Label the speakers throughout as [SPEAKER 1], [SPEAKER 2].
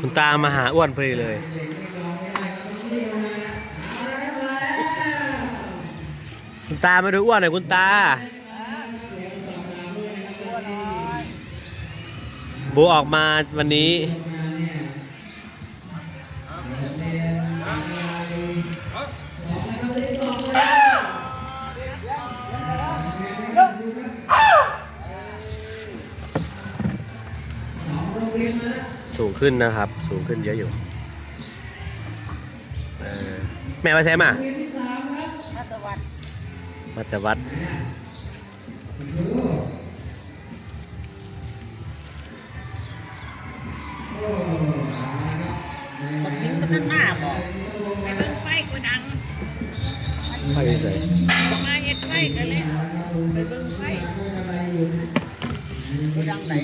[SPEAKER 1] คุณตามาหาอ้วนพอดีเลย คุณตามาดูอ้วนหน่อยคุณตาบูออกมาวันนี้ ขึ้นนะครับ สูงขึ้นเยอะอยู่เออแม่มาใช้มามาแต่วัด
[SPEAKER 2] บักสิงมันจะหน้าบอกไปเบิ่งไฟก็ดัง
[SPEAKER 1] ไฟเลย
[SPEAKER 2] มาเฮ็ดไฟกันเลยไปเบิ่งไฟก็ดังไหน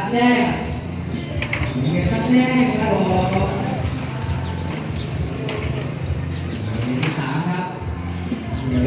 [SPEAKER 2] งเน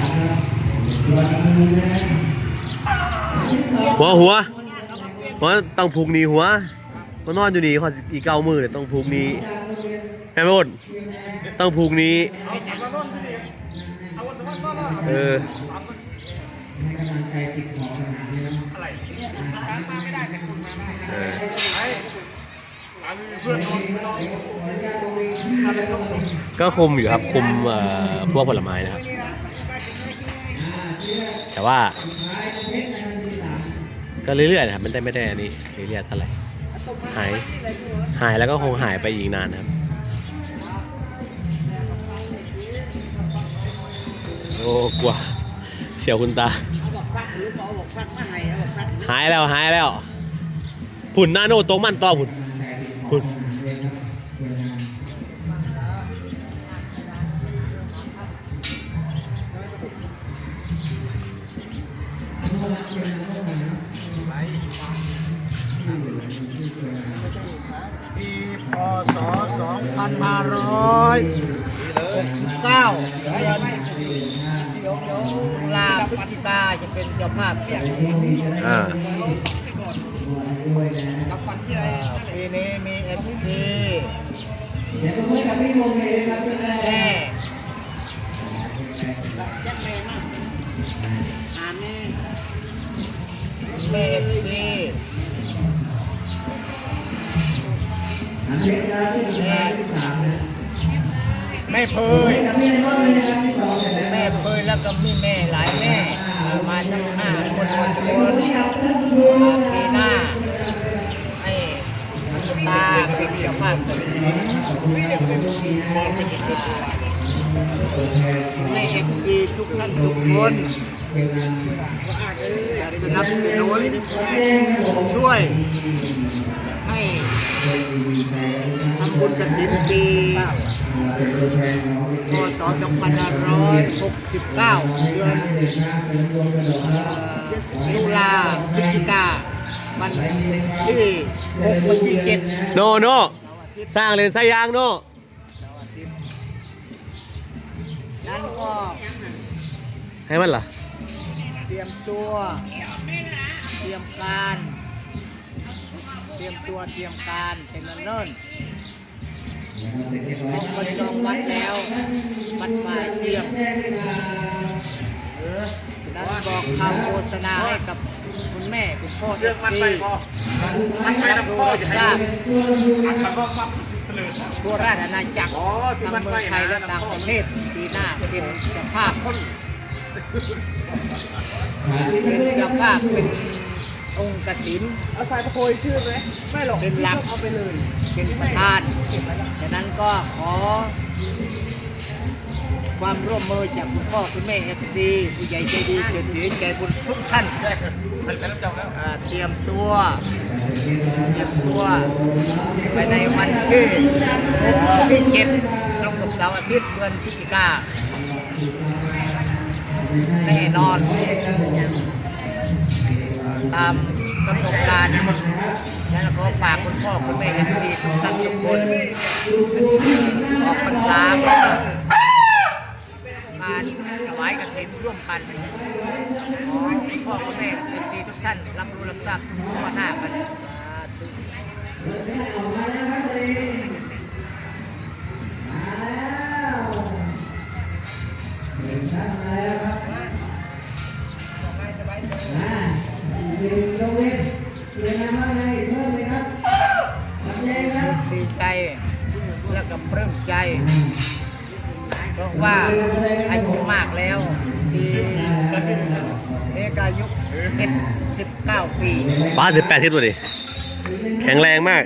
[SPEAKER 2] า
[SPEAKER 3] มครับส่วนมือนะ
[SPEAKER 1] หัวหัวหัวต้องผูกหนีหัวมานอนอยู่นี่ขออีกเก้ามือเลยต้องผูกนี้แม่โรดต้องผูกนี้ เออเออก็คุมอยู่ครับคุมพวกผลไม้นะครับ แต่ว่า ก็เรื่อยๆนะครับมันได้ไม่ได้อันนี้เรื่อยๆเท่าไหร่หายหายแล้วก็คงหายไปอีกนานครับ โอ้กลัวเสียวคุณตา
[SPEAKER 2] เอาบอกฟักหรือเอาบอกฟักมาให้เอาบอกฟัก
[SPEAKER 1] หายแล้วหายแล้วผุ่นหน้าโนโตมันต่อผุ่นผุ่น
[SPEAKER 2] ปีพศ2569 ลาพฤศจิกาจะเป็นเจ้าภาพเปียก
[SPEAKER 1] อ่า
[SPEAKER 2] ปีนี้มีเอฟซี
[SPEAKER 3] เดี๋ยวผมกับพี่โมเมนะครับเพื่อนแร
[SPEAKER 2] แม่ยักแม่มากอาแม่แม่เอฟซี
[SPEAKER 3] อันนี้นะที่สุดท้ายที่สามนะ
[SPEAKER 2] แม่เพย
[SPEAKER 3] ก็
[SPEAKER 2] มีแม่หลายแม่ มาทั้งห้าคนมาชวนมาปีหน้าให้ตาเป็นเจ้าภาพสมในเอ็มซีทุกท่านทุกคน สนับสนุนช่วย ให้ทำบุญกระถิ่นปี
[SPEAKER 3] เป็นตัวแทนของ
[SPEAKER 2] พศ2569 เดือนตุลาพฤศจิกาวันที่6วันที่7
[SPEAKER 1] โนโนสร้างเลนสายยางโน
[SPEAKER 2] นั้นก็
[SPEAKER 1] ให้มันล่ะ
[SPEAKER 2] เตรียมตัว เตรียมการ เตรียมตัวเตรียมการเป็นเนิ่นๆพอคนจองวัดแล้ววัดฝ่ายเตรียมนั้นบอกคำโฆษณาให้กับคุณแม่คุณพ่อ
[SPEAKER 4] เรื่องมันไปพอ
[SPEAKER 2] มันไปรับรู้ทราบ
[SPEAKER 4] มันมันก็ปั๊บเลือด
[SPEAKER 2] ทั่วราชอาณาจักร
[SPEAKER 4] ทั้
[SPEAKER 2] งเมืองไทยและต่างประเทศปีหน้าเป็นเจ้าภาพ เป็นเจ้าภาพเป็นองค์กฐิน
[SPEAKER 5] เอาสายตะโพยชื่อไหมไม่หรอก
[SPEAKER 2] เป็นหลัก
[SPEAKER 5] เอาไปเลย
[SPEAKER 2] เป็นประธานฉะนั้นก็ขอ ความร่วมมือจากคุณพ่อคุณแม่เอฟซีผู้ใหญ่ใจดีเศรษฐีใจบุญทุกท่านอ่าเตรียมตัว เตรียมตัวไปในวันที่6ที่เจ็ดตรงกับเสาร์อาทิตย์เดือนพฤศจิกา แน่นอน ตามกำหนดการและขอฝากคุณพ่อคุณแม่เอฟซีทุกท่านทุกคนออกพรรษาก็มาถวายกฐินร่วมกันขอให้พ่อคุณแม่เอฟซีทุกท่านรับรู้รับทราบทั่วหน้ากัน ใจ เพราะว่าอายุมากแล้วปีเอกอายุ79ปี
[SPEAKER 1] ป้าสิบแปดทิศวดิแข็งแรงมาก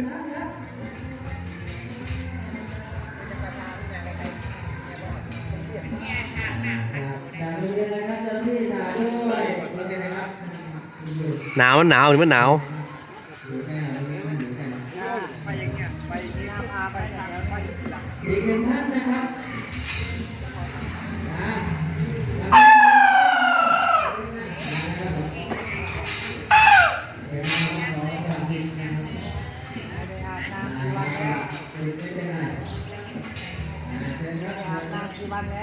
[SPEAKER 1] หนาวมันหนาวนี่มันหนาว
[SPEAKER 3] อีกหนึ่งท่านนะครับ
[SPEAKER 1] สู้ไปไหน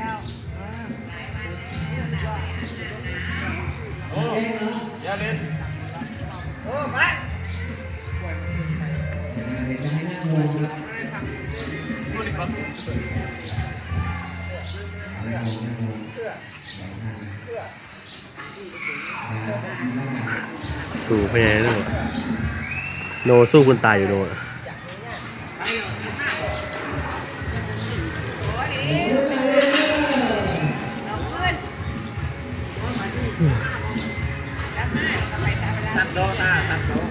[SPEAKER 1] โค
[SPEAKER 2] รับ
[SPEAKER 1] สู่ไปไหนแล้วโนสู้คุณตายอยู่โน
[SPEAKER 4] ตัดโด
[SPEAKER 5] ตาตัดโด